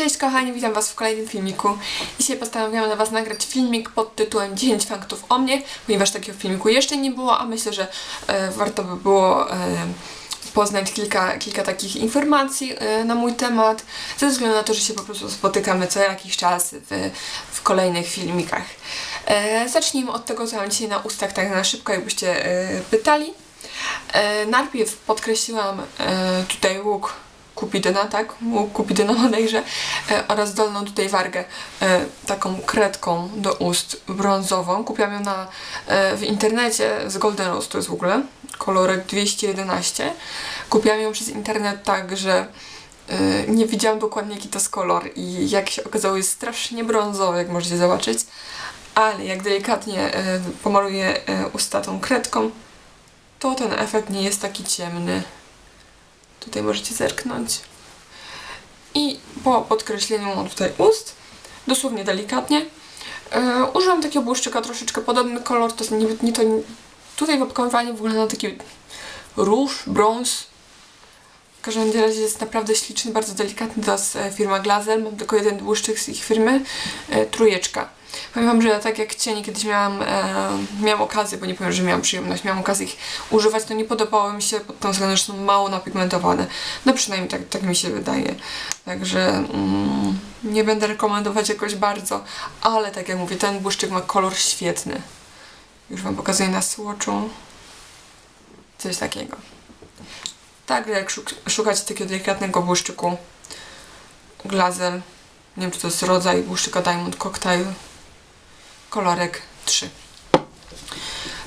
Cześć kochani, witam was w kolejnym filmiku. Dzisiaj postanowiłam dla was nagrać filmik pod tytułem 10 faktów o mnie, ponieważ takiego filmiku jeszcze nie było, a myślę, że e, warto by było e, poznać kilka, kilka takich informacji e, na mój temat, ze względu na to, że się po prostu spotykamy co jakiś czas w, w kolejnych filmikach. E, zacznijmy od tego, co mam dzisiaj na ustach, tak na szybko, jakbyście e, pytali. E, najpierw podkreśliłam e, tutaj łuk Kupidyna, tak? Łuk Kupidyna bodajże e, oraz dolną tutaj wargę e, taką kredką do ust brązową. Kupiłam ją na, e, w internecie z Golden Rose, to jest w ogóle kolorek 211. Kupiłam ją przez internet tak, że e, nie widziałam dokładnie jaki to jest kolor i jak się okazało jest strasznie brązowy, jak możecie zobaczyć. Ale jak delikatnie e, pomaluję e, usta tą kredką, to ten efekt nie jest taki ciemny. Tutaj możecie zerknąć. I po podkreśleniu tutaj ust, dosłownie delikatnie, e, użyłam takiego błyszczyka, troszeczkę podobny kolor, to nie, nie to, tutaj w opakowaniu wygląda na taki róż, brąz. W każdym razie jest naprawdę śliczny, bardzo delikatny, to jest firma Glazel, mam tylko jeden błyszczyk z ich firmy, e, trójeczka. Powiem wam, że tak jak cienie kiedyś miałam, e, miałam okazję, bo nie powiem, że miałam przyjemność, miałam okazję ich używać, to nie podobało mi się pod tym względem, że są mało napigmentowane. No przynajmniej tak, tak mi się wydaje. Także mm, nie będę rekomendować jakoś bardzo, ale tak jak mówię, ten błyszczyk ma kolor świetny. Już wam pokazuję na słoczu. Coś takiego. Także jak szuk szukać takiego delikatnego błyszczyku Glazel, nie wiem czy to jest rodzaj błyszczyka Diamond Cocktail, kolorek 3.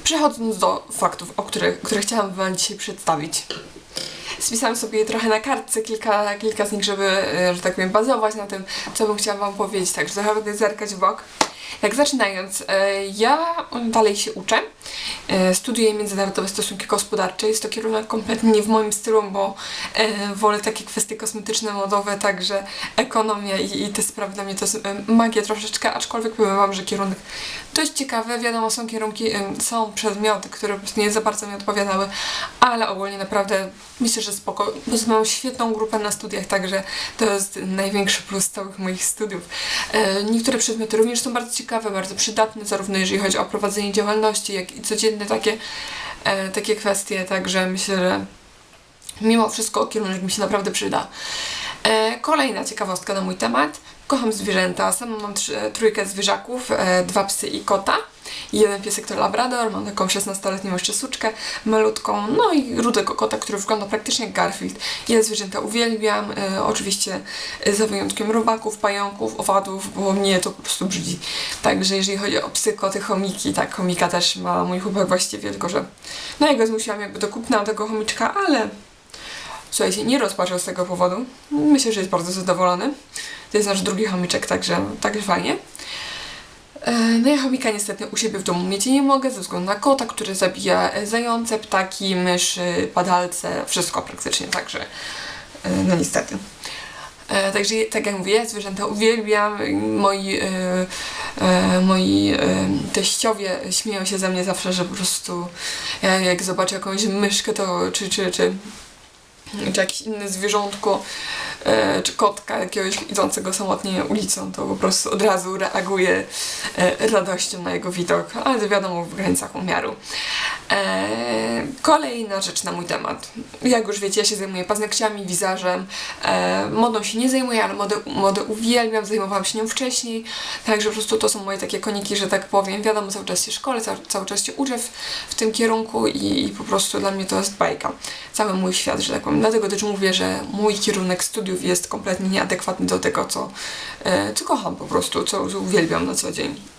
Przechodząc do faktów, o których, które chciałam Wam dzisiaj przedstawić. Spisałam sobie trochę na kartce, kilka, kilka z nich, żeby, że tak powiem, bazować na tym, co bym chciała Wam powiedzieć, także trochę będę zerkać w bok. Tak zaczynając, e, ja dalej się uczę. E, Studiuję międzynarodowe stosunki gospodarcze. Jest to kierunek kompletnie nie w moim stylu, bo e, wolę takie kwestie kosmetyczne, modowe, także ekonomia i, i te sprawy dla mnie to jest e, magia troszeczkę, aczkolwiek powiem Wam, że kierunek dość ciekawy. Wiadomo, są kierunki, są przedmioty, które po prostu nie za bardzo mi odpowiadały, ale ogólnie naprawdę myślę, że spoko. Po prostu mam świetną grupę na studiach, także to jest największy plus całych moich studiów. Niektóre przedmioty również są bardzo ciekawe, bardzo przydatne, zarówno jeżeli chodzi o prowadzenie działalności, jak i codzienne takie, e, takie kwestie, także myślę, że mimo wszystko kierunek mi się naprawdę przyda. E, kolejna ciekawostka na mój temat. Kocham zwierzęta. Sama mam trzy, trójkę zwierzaków, e, dwa psy i kota. Jeden piesek to labrador, mam taką 16-letnią jeszcze suczkę, malutką, no i rudego kota, który wygląda praktycznie jak Garfield. Ja zwierzęta uwielbiam, e, oczywiście za wyjątkiem robaków, pająków, owadów, bo mnie to po prostu brzydzi. Także jeżeli chodzi o psy, koty, chomiki, tak, chomika też ma mój chłopak właściwie, tylko że no ja go zmusiłam jakby do kupna tego chomiczka, ale Słuchajcie, nie rozpaczał z tego powodu. Myślę, że jest bardzo zadowolony. To jest nasz drugi chomiczek, także, także fajnie. E, No ja chomika niestety u siebie w domu mieć nie mogę ze względu na kota, który zabija e, zające, ptaki, myszy, padalce, wszystko praktycznie, także e, no niestety. Także tak jak mówię, zwierzęta uwielbiam. Moi, moi teściowie śmieją się ze mnie zawsze, że po prostu ja jak zobaczę jakąś myszkę to czy, czy, czy czy jakieś inne zwierzątko, e, czy kotka jakiegoś idącego samotnie ulicą, to po prostu od razu reaguje e, radością na jego widok, ale wiadomo w granicach umiaru. E, kolejna rzecz na mój temat. Jak już wiecie, ja się zajmuję paznokciami, wizażem. E, modą się nie zajmuję, ale modę, modę uwielbiam, zajmowałam się nią wcześniej, także po prostu to są moje takie koniki, że tak powiem. Wiadomo, cały czas się szkolę, cały, cały czas się uczę w, w tym kierunku i, i po prostu dla mnie to jest bajka. Cały mój świat, że tak powiem. Dlatego też mówię, że mój kierunek studiów jest kompletnie nieadekwatny do tego, co, e, co kocham po prostu, co uwielbiam na co dzień.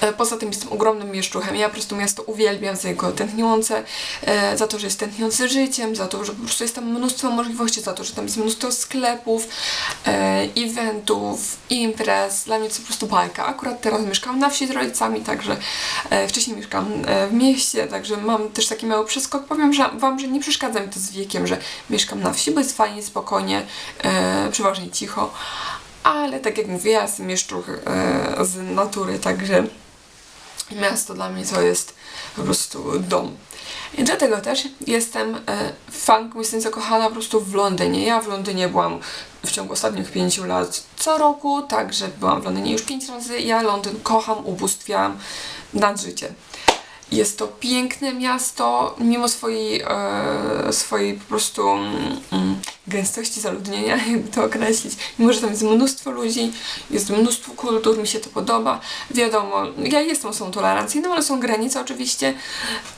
E, Poza tym jestem ogromnym mieszczuchem. Ja po prostu miasto uwielbiam za jego tętniące, e, za to, że jest tętniące życiem, za to, że po prostu jest tam mnóstwo możliwości, za to, że tam jest mnóstwo sklepów, e, eventów, imprez. Dla mnie to jest po prostu bajka. Akurat teraz mieszkam na wsi z rodzicami, także wcześniej mieszkam w mieście, także mam też taki mały przeskok. Powiem że, Wam, że nie przeszkadza mi to z wiekiem, że mieszkam na wsi, bo jest fajnie, spokojnie, przeważnie cicho. Ale tak jak mówię, ja jestem mieszczuch z natury, także Miasto dla mnie to jest po prostu dom. I dlatego też jestem e, fanką, jestem zakochana po prostu w Londynie. Ja w Londynie byłam w ciągu ostatnich pięciu lat co roku, także byłam w Londynie już pięć razy. Ja Londyn kocham, ubóstwiam nad życie. Jest to piękne miasto, mimo swojej, e, swojej po prostu mm, gęstości zaludnienia, jakby to określić. Mimo, że tam jest mnóstwo ludzi, jest mnóstwo kultur, mi się to podoba. Wiadomo, ja jestem osobą tolerancyjną, ale są granice oczywiście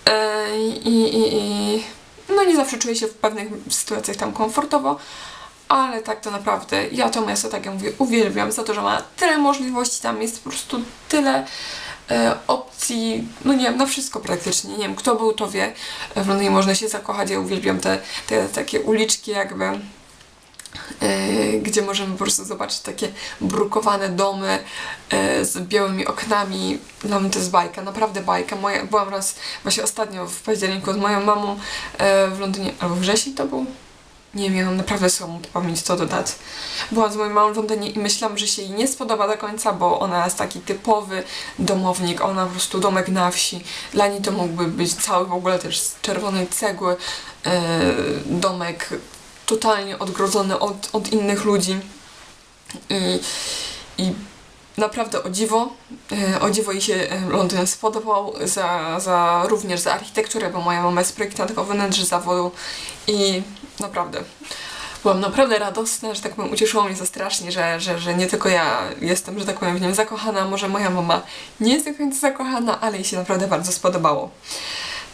e, i, i, i no nie zawsze czuję się w pewnych sytuacjach tam komfortowo, ale tak to naprawdę, ja to miasto, tak jak mówię, uwielbiam za to, że ma tyle możliwości, tam jest po prostu tyle opcji, no nie wiem, na wszystko praktycznie, nie wiem, kto był, to wie, w Londynie można się zakochać, ja uwielbiam te, te takie uliczki jakby, e, gdzie możemy po prostu zobaczyć takie brukowane domy e, z białymi oknami. Dla mnie to jest bajka, naprawdę bajka. Moja, byłam raz właśnie ostatnio w październiku z moją mamą e, w Londynie, albo wrzesień to był? Nie wiem, ja naprawdę słabą pamięć, co dodać. Byłam z moją mamą w Londynie i myślałam, że się jej nie spodoba do końca, bo ona jest taki typowy domownik, ona po prostu domek na wsi. Dla niej to mógłby być cały w ogóle też z czerwonej cegły e, domek totalnie odgrodzony od, od innych ludzi. I, I naprawdę o dziwo, e, o dziwo jej się e, Londyn spodobał, za, za, również za architekturę, bo moja mama jest projektantką wnętrz zawodu i naprawdę byłam naprawdę radosna, że tak powiem, ucieszyło mnie to strasznie, że, że, że nie tylko ja jestem, że tak powiem, w nim zakochana, może moja mama nie jest do końca zakochana, ale jej się naprawdę bardzo spodobało.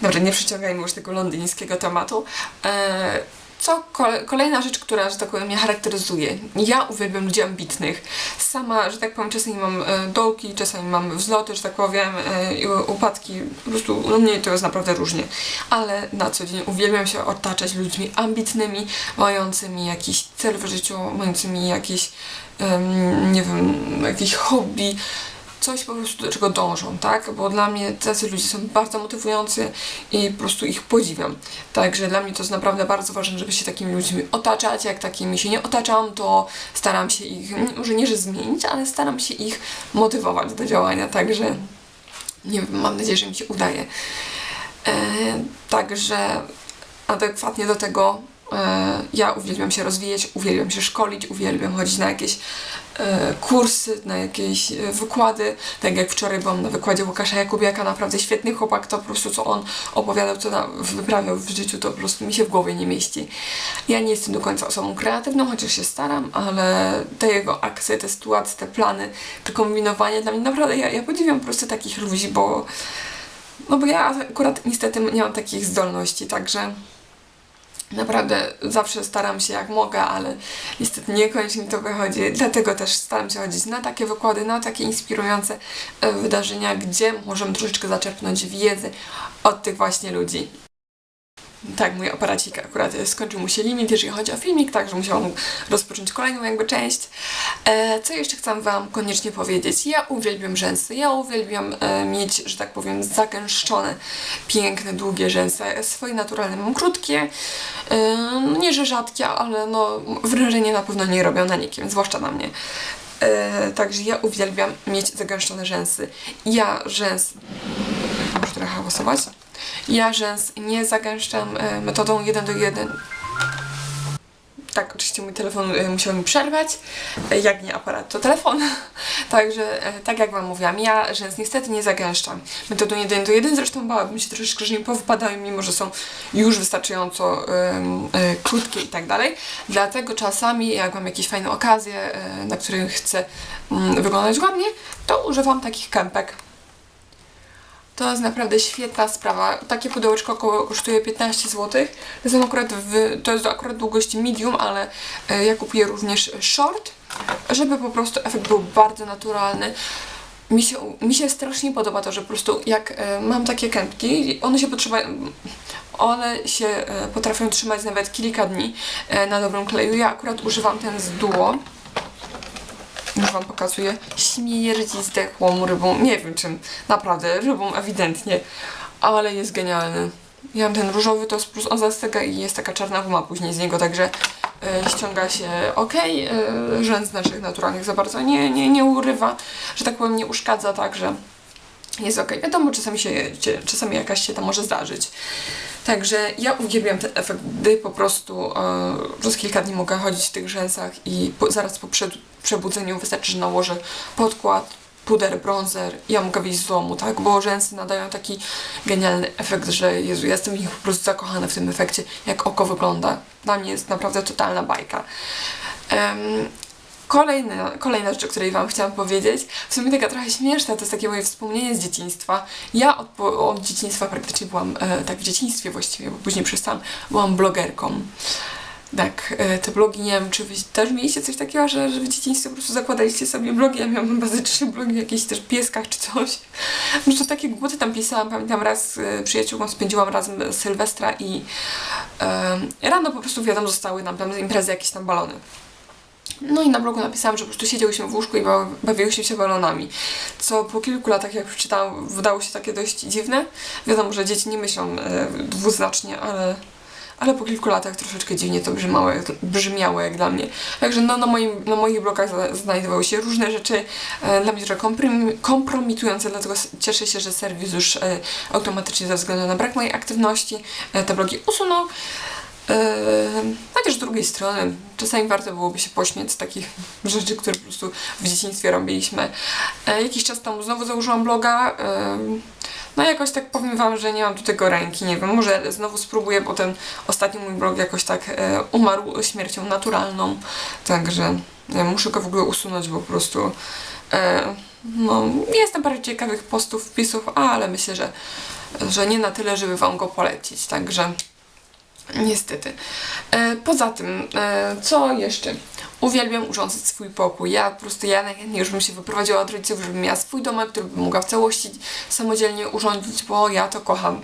Dobrze, nie przyciągajmy już tego londyńskiego tematu. E, kole, kolejna rzecz, która, że tak powiem, mnie charakteryzuje. Ja uwielbiam ludzi ambitnych. Sama, że tak powiem, czasami mam e, dołki, czasami mam wzloty, że tak powiem, e, upadki. Po prostu u mnie to jest naprawdę różnie. Ale na co dzień uwielbiam się otaczać ludźmi ambitnymi, mającymi jakiś cel w życiu, mającymi jakieś, em, nie wiem, jakieś hobby coś po prostu do czego dążą, tak? Bo dla mnie tacy ludzie są bardzo motywujący i po prostu ich podziwiam. Także dla mnie to jest naprawdę bardzo ważne, żeby się takimi ludźmi otaczać. Jak takimi się nie otaczam, to staram się ich, może nie, że zmienić, ale staram się ich motywować do działania. Także nie wiem, mam nadzieję, że mi się udaje. E, także adekwatnie do tego ja uwielbiam się rozwijać, uwielbiam się szkolić, uwielbiam chodzić na jakieś e, kursy, na jakieś e, wykłady. Tak jak wczoraj byłam na wykładzie Łukasza Jakubiaka, naprawdę świetny chłopak, to po prostu co on opowiadał, co wyprawiał w życiu, to po prostu mi się w głowie nie mieści. Ja nie jestem do końca osobą kreatywną, chociaż się staram, ale te jego akcje, te sytuacje, te plany, te kombinowanie, dla mnie naprawdę, ja, ja podziwiam po prostu takich ludzi, bo no bo ja akurat niestety nie mam takich zdolności, także Naprawdę zawsze staram się jak mogę, ale niestety niekoniecznie to wychodzi. Dlatego też staram się chodzić na takie wykłady, na takie inspirujące e, wydarzenia, gdzie możemy troszeczkę zaczerpnąć wiedzy od tych właśnie ludzi. Tak, mój aparacik akurat e, skończył mu się limit, jeżeli chodzi o filmik, także musiałam rozpocząć kolejną jakby część. E, co jeszcze chcę Wam koniecznie powiedzieć? Ja uwielbiam rzęsy, ja uwielbiam e, mieć, że tak powiem, zagęszczone, piękne, długie rzęsy. Swoje naturalne mam krótkie, e, no nie że rzadkie, ale no wrażenie na pewno nie robią na nikim, zwłaszcza na mnie. E, także ja uwielbiam mieć zagęszczone rzęsy. Ja rzęs... Muszę trochę hałasować. Ja rzęs nie zagęszczam e, metodą 1 do 1. Tak, oczywiście mój telefon e, musiał mi przerwać. E, Jak nie aparat, to telefon. Także, tak jak Wam mówiłam, ja rzęs niestety nie zagęszczam. Metodą 1 do 1 zresztą bałabym się troszeczkę, że nie powpadają, mimo że są już wystarczająco e, krótkie i tak dalej. Dlatego czasami, jak mam jakieś fajne okazje, na których chcę mm, wyglądać ładnie, to używam takich kępek. To jest naprawdę świetna sprawa. Takie pudełeczko około kosztuje 15 zł. Akurat w, to jest akurat długości medium, ale e, ja kupuję również short, żeby po prostu efekt był bardzo naturalny. Mi się, mi się strasznie podoba to, że po prostu jak e, mam takie kępki, one się potrzeba, one się e, potrafią trzymać nawet kilka dni na dobrym kleju. Ja akurat używam ten z Duo. Już Wam pokazuję. Śmierdzi zdechłą rybą. Nie wiem czym. Naprawdę, rybą ewidentnie. Ale jest genialny. Ja mam ten różowy, to jest plus on zastyga i jest taka czarna guma później z niego, także e, ściąga się ok. E, rzęs naszych naturalnych za bardzo nie, nie, nie urywa, że tak powiem nie uszkadza, także jest ok. Wiadomo, czasami, się, czasami jakaś się tam może zdarzyć. Także ja uwielbiam ten efekt, gdy po prostu e, przez kilka dni mogę chodzić w tych rzęsach i po, zaraz po przed, przebudzeniu wystarczy, że nałożę podkład, puder, bronzer ja mogę wyjść z domu, tak? Bo rzęsy nadają taki genialny efekt, że Jezu, ja jestem po prostu zakochana w tym efekcie, jak oko wygląda. Dla mnie jest naprawdę totalna bajka. Em, Kolejna, kolejna rzecz, o której Wam chciałam powiedzieć, w sumie taka trochę śmieszna, to jest takie moje wspomnienie z dzieciństwa. Ja od, od dzieciństwa praktycznie byłam, e, tak w dzieciństwie właściwie, bo później przestałam, byłam blogerką. Tak, e, te blogi, nie wiem, czy Wy też mieliście coś takiego, że, że w dzieciństwie po prostu zakładaliście sobie blogi, ja miałam bazycznie blogi, jakieś też pieskach czy coś. No to takie głupoty tam pisałam, pamiętam raz e, przyjaciółką spędziłam razem Sylwestra i e, rano po prostu wiadomo zostały nam tam imprezy jakieś tam balony. No i na blogu napisałam, że po prostu siedziałyśmy w łóżku i ba- bawiłyśmy się balonami. Co po kilku latach, jak przeczytałam, wydało się takie dość dziwne. Wiadomo, że dzieci nie myślą e, dwuznacznie, ale, ale po kilku latach troszeczkę dziwnie to brzmiało, brzmiało jak dla mnie. Także no, na, moim, na moich blogach za- znajdowały się różne rzeczy e, dla mnie trochę komprom- kompromitujące, dlatego cieszę się, że serwis już e, automatycznie ze względu na brak mojej aktywności e, te blogi usunął. Ehm, Chociaż z drugiej strony, czasami warto byłoby się pośmiać z takich rzeczy, które po prostu w dzieciństwie robiliśmy. E, jakiś czas temu znowu założyłam bloga. em, no jakoś tak powiem Wam, że nie mam do tego ręki, nie wiem, może znowu spróbuję, bo ten ostatni mój blog jakoś tak e, umarł śmiercią naturalną, także muszę go w ogóle usunąć, bo po prostu e, no, jest tam parę ciekawych postów, wpisów, ale myślę, że, że nie na tyle, żeby Wam go polecić, także Niestety. E, poza tym, e, co jeszcze? Uwielbiam urządzać swój pokój. Ja po prostu, ja najchętniej już bym się wyprowadziła od rodziców, żebym miała swój domek, który bym mogła w całości samodzielnie urządzić, bo ja to kocham.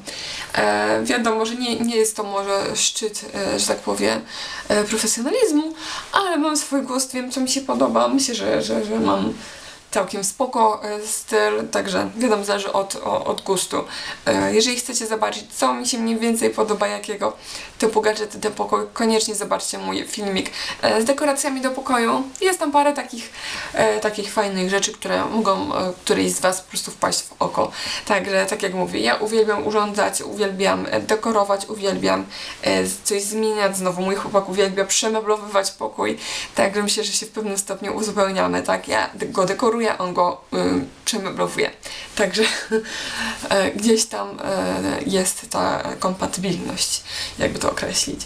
E, wiadomo, że nie, nie jest to może szczyt, e, że tak powiem, e, profesjonalizmu, ale mam swój głos, wiem co mi się podoba. Myślę, że, że, że mam całkiem spoko e, styl, także wiadomo, zależy od, od gustu. E, Jeżeli chcecie zobaczyć, co mi się mniej więcej podoba, jakiego typu gadżety ten pokój, koniecznie zobaczcie mój filmik e, z dekoracjami do pokoju. Jest tam parę takich, takich fajnych rzeczy, które mogą którejś z Was po prostu wpaść w oko. Także, tak jak mówię, ja uwielbiam urządzać, uwielbiam dekorować, uwielbiam coś zmieniać. Znowu mój chłopak uwielbia przemeblowywać pokój, także myślę, że się w pewnym stopniu uzupełniamy, tak? Ja go dekoruję, on go y, przemeblowuje. Także e, gdzieś tam e, jest ta kompatybilność, jakby to określić.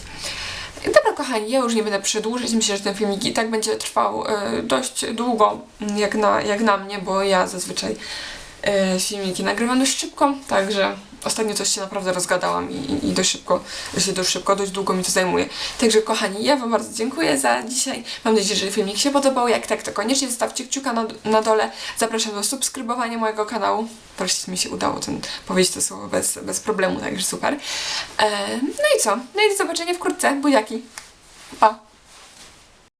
Dobra, kochani, ja już nie będę przedłużyć. Myślę, że ten filmik i tak będzie trwał e, dość długo, jak na, jak na mnie, bo ja zazwyczaj filmiki nagrywam dość szybko, także ostatnio coś się naprawdę rozgadałam i, i, i dość szybko, się dość szybko, dość długo mi to zajmuje. Także kochani, ja Wam bardzo dziękuję za dzisiaj. Mam nadzieję, że filmik się podobał. Jak tak, to koniecznie zostawcie kciuka na, na dole. Zapraszam do subskrybowania mojego kanału. Wreszcie mi się udało ten, powiedzieć to słowo bez, bez problemu, także super. E, no i co? No i do zobaczenia wkrótce. Buziaki. Pa!